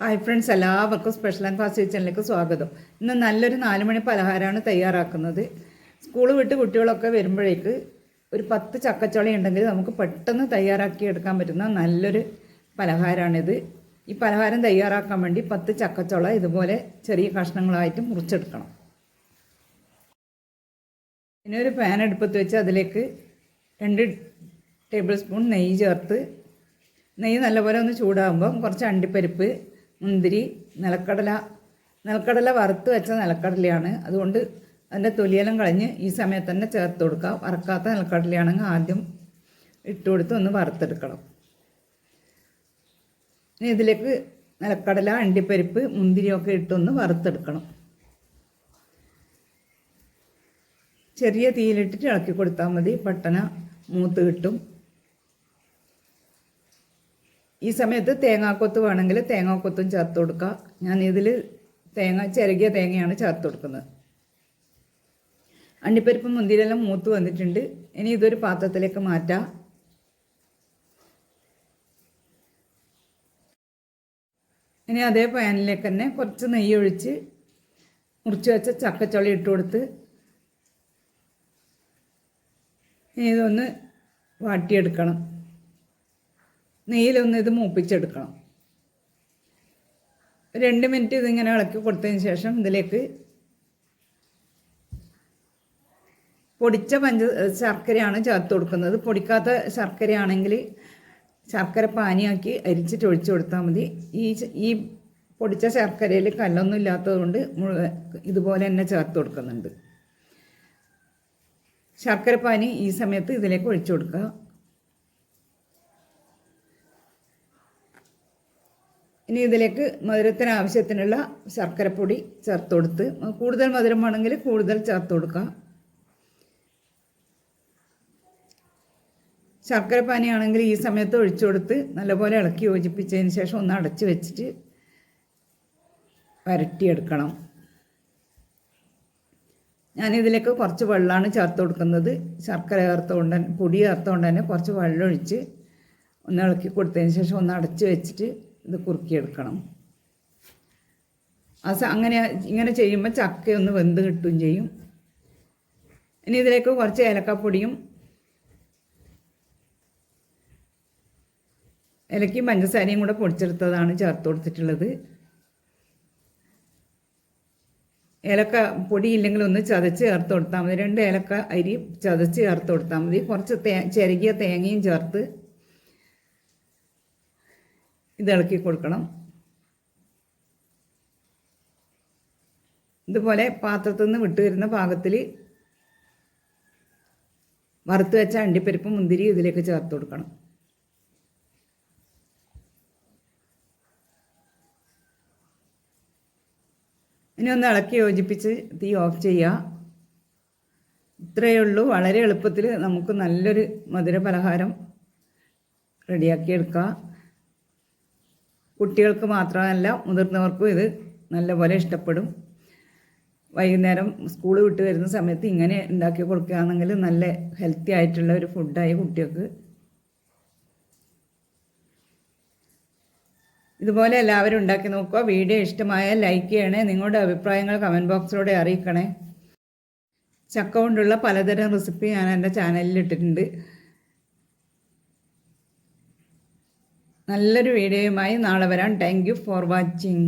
Hi friends എല്ലാവർക്കും special and fast കിച്ചണിലേക്ക് സ്വാഗതം. ഇന്ന് നല്ലൊരു നാലുമണി പലഹാരമാണ് തയ്യാറാക്കുന്നത്. സ്കൂൾ വിട്ട് കുട്ടികളൊക്കെ വരുമ്പോഴേക്ക് ഒരു പത്ത് ചക്കച്ചോളി ഉണ്ടെങ്കിൽ നമുക്ക് പെട്ടെന്ന് തയ്യാറാക്കി എടുക്കാൻ പറ്റുന്ന നല്ലൊരു പലഹാരമാണിത് ഈ പലഹാരം തയ്യാറാക്കാൻ വേണ്ടി പത്ത് ചക്കച്ചോള ഇതുപോലെ ചെറിയ കഷ്ണങ്ങളായിട്ട് മുറിച്ചെടുക്കണം. പിന്നെ ഒരു പാൻ എടുപ്പത്ത് വെച്ച് അതിലേക്ക് രണ്ട് ടേബിൾ സ്പൂൺ നെയ്യ് ചേർത്ത് നെയ്യ് നല്ലപോലെ ഒന്ന് ചൂടാകുമ്പം കുറച്ച് അണ്ടിപ്പരിപ്പ് മുന്തിരി നിലക്കടല നിലക്കടല വറുത്ത് വെച്ച നിലക്കടലയാണ്. അതുകൊണ്ട് അതിന്റെ തൊലിയെല്ലാം കളഞ്ഞ് ഈ സമയത്ത് തന്നെ ചേർത്ത് കൊടുക്കുക. വറക്കാത്ത നിലക്കടലയാണെങ്കിൽ ആദ്യം ഇട്ട് കൊടുത്ത് ഒന്ന് വറുത്തെടുക്കണം. ഇനി ഇതിലേക്ക് നിലക്കടല അണ്ടിപ്പരിപ്പ് മുന്തിരിയൊക്കെ ഇട്ടൊന്ന് വറുത്തെടുക്കണം. ചെറിയ തീയിലിട്ടിട്ട് ഇളക്കി കൊടുത്താൽ മതി. പെട്ടെന്ന് മൂത്ത് കിട്ടും. ഈ സമയത്ത് തേങ്ങാക്കൊത്ത് വേണമെങ്കിൽ തേങ്ങാക്കൊത്തും ചേർത്ത് കൊടുക്കുക ഞാൻ ഇതിൽ തേങ്ങ ചിരകിയ തേങ്ങയാണ് ചേർത്ത് കൊടുക്കുന്നത്. അണ്ടിപ്പരിപ്പ് മുന്തിരിയെല്ലാം മൂത്ത് വന്നിട്ടുണ്ട്. ഇനി ഇതൊരു പാത്രത്തിലേക്ക് മാറ്റാം. ഇനി അതേ പാനിലേക്ക് തന്നെ കുറച്ച് നെയ്യ് ഒഴിച്ച് മുറിച്ച് വെച്ച ചക്കച്ചുളി ഇട്ട് കൊടുത്ത് ഇനി ഇതൊന്ന് വാട്ടിയെടുക്കണം. നെയ്യിലൊന്ന് ഇത് മൂപ്പിച്ചെടുക്കണം. രണ്ട് മിനിറ്റ് ഇതിങ്ങനെ ഇളക്കി കൊടുത്തതിന് ശേഷം ഇതിലേക്ക് പൊടിച്ച പഞ്ച ശർക്കരയാണ് ചേർത്ത് കൊടുക്കുന്നത്. പൊടിക്കാത്ത ശർക്കരയാണെങ്കിൽ ശർക്കര പാനിയാക്കി അരിച്ചിട്ട് ഒഴിച്ചു കൊടുത്താൽ മതി. ഈ ഈ പൊടിച്ച ശർക്കരയിൽ കല്ലൊന്നും ഇല്ലാത്തതുകൊണ്ട് ഇതുപോലെ തന്നെ ചേർത്ത് കൊടുക്കുന്നുണ്ട്. ശർക്കര പാനി ഈ സമയത്ത് ഇതിലേക്ക് ഒഴിച്ചു കൊടുക്കുക. ഇനി ഇതിലേക്ക് മധുരത്തിന് ആവശ്യത്തിനുള്ള ശർക്കരപ്പൊടി ചേർത്ത് കൊടുത്ത് കൂടുതൽ മധുരം വേണമെങ്കിൽ കൂടുതൽ ചേർത്ത് കൊടുക്കുക ശർക്കര പാനിയാണെങ്കിൽ ഈ സമയത്ത് ഒഴിച്ചു കൊടുത്ത് നല്ലപോലെ ഇളക്കി യോജിപ്പിച്ചതിന് ശേഷം ഒന്ന് അടച്ച് വെച്ചിട്ട് വരട്ടിയെടുക്കണം. ഞാനിതിലേക്ക് കുറച്ച് വെള്ളമാണ് ചേർത്ത് കൊടുക്കുന്നത്. ശർക്കര ചേർത്തുകൊണ്ട് പൊടി ചേർത്തുകൊണ്ട് തന്നെ കുറച്ച് വെള്ളം ഒഴിച്ച് ഒന്ന് ഇളക്കി കൊടുത്തതിന് ശേഷം ഒന്ന് അടച്ച് വെച്ചിട്ട് ഇത് കുറുക്കിയെടുക്കണം. ആ അങ്ങനെ ഇങ്ങനെ ചെയ്യുമ്പോൾ ചക്കയൊന്ന് വെന്ത് കിട്ടുകയും ചെയ്യും. ഇനി ഇതിലേക്ക് കുറച്ച് ഏലക്കപ്പൊടിയും ഏലക്കയും പഞ്ചസാരയും കൂടെ പൊടിച്ചെടുത്തതാണ് ചേർത്ത് കൊടുത്തിട്ടുള്ളത്. ഏലക്ക പൊടി ഇല്ലെങ്കിൽ ഒന്ന് ചതച്ച് ചേർത്ത് കൊടുത്താൽ മതി. രണ്ട് ഏലക്ക അരി ചതച്ച് ചേർത്ത് കൊടുത്താൽ മതി. കുറച്ച് തേ ചിരകിയ തേങ്ങയും ചേർത്ത് ഇത് ഇളക്കി കൊടുക്കണം. ഇതുപോലെ പാത്രത്തിൽ നിന്ന് വിട്ടു വരുന്ന പാകത്തിൽ വറുത്ത് വെച്ച അണ്ടിപ്പരിപ്പ് മുന്തിരി ഇതിലേക്ക് ചേർത്ത് കൊടുക്കണം. ഇനി ഒന്ന് ഇളക്കി യോജിപ്പിച്ച് തീ ഓഫ് ചെയ്യുക. ഇത്രയേ ഉള്ളൂ. വളരെ എളുപ്പത്തിൽ നമുക്ക് നല്ലൊരു മധുര പലഹാരം റെഡിയാക്കി എടുക്കുക കുട്ടികൾക്ക് മാത്രമല്ല മുതിർന്നവർക്കും ഇത് നല്ലപോലെ ഇഷ്ടപ്പെടും. വൈകുന്നേരം സ്കൂൾ വിട്ട് വരുന്ന സമയത്ത് ഇങ്ങനെ ഉണ്ടാക്കി കൊടുക്കുകയാണെങ്കിൽ നല്ല ഹെൽത്തി ആയിട്ടുള്ള ഒരു ഫുഡായി കുട്ടികൾക്ക് ഇതുപോലെ എല്ലാവരും ഉണ്ടാക്കി നോക്കുക. വീഡിയോ ഇഷ്ടമായ ലൈക്ക് ചെയ്യണേ. നിങ്ങളുടെ അഭിപ്രായങ്ങൾ കമന്റ് ബോക്സിലൂടെ അറിയിക്കണേ. ചക്ക കൊണ്ടുള്ള പലതരം റെസിപ്പി ഞാൻ എന്റെ ചാനലിൽ ഇട്ടിട്ടുണ്ട്. നല്ലൊരു വീഡിയോയുമായി നാളെ വരാം. Thank for watching